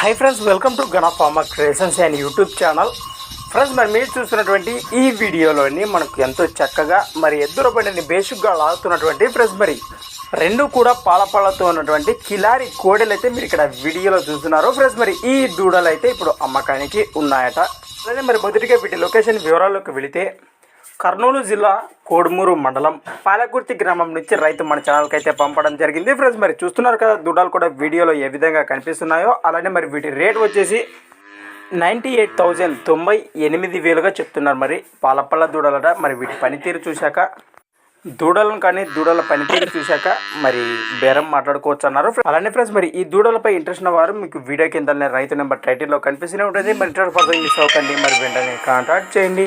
Hi friends welcome to Gana pharma creations and YouTube channel friends మరి మీరు చూస్తున్నటువంటి ఈ వీడియోలోని మనకు ఎంతో చక్కగా మరి ఎద్దుల బండిని బేసిక్గా లాగుతున్నటువంటి ఫ్రెండ్స్ మరి రెండు కూడా పాలపాలతో ఉన్నటువంటి కిలారి కోడెలు అయితే మీరు ఇక్కడ వీడియోలో చూస్తున్నారు. ఫ్రెండ్స్ మరి ఈ దూడలు అయితే ఇప్పుడు అమ్మకానికి ఉన్నాయట. అలాగే మరి మొదటిగా వీటి లొకేషన్ వివరాల్లోకి వెళితే కర్నూలు జిల్లా కోడుమూరు మండలం పాలకుర్తి గ్రామం నుంచి రైతు మన ఛానల్కి అయితే పంపడం జరిగింది. ఫ్రెండ్స్ మరి చూస్తున్నారు కదా దూడలు కూడా వీడియోలో ఏ విధంగా కనిపిస్తున్నాయో. అలానే మరి వీటి రేట్ వచ్చేసి నైంటీ ఎయిట్ థౌజండ్ తొంభై ఎనిమిది వేలుగా చెప్తున్నారు మరి పాలపల్ల దూడలట. మరి వీటి పనితీరు చూశాక దూడలను కానీ దూడల పనితీరు చూశాక మరి బేరం మాట్లాడుకోవచ్చు అన్నారు అలానే ఫ్రెండ్స్ మరి ఈ దూడలపై ఇంట్రెస్ట్ ఉన్న వారు మీకు వీడియో కింద రైతు నెంబర్ టైటిల్లో కనిపిస్తూనే ఉంటుంది. మరి ఇంట్రెస్ట్ పడుతుంది మిస్ అవ్వకండి మరి వెంటనే కాంటాక్ట్ చేయండి.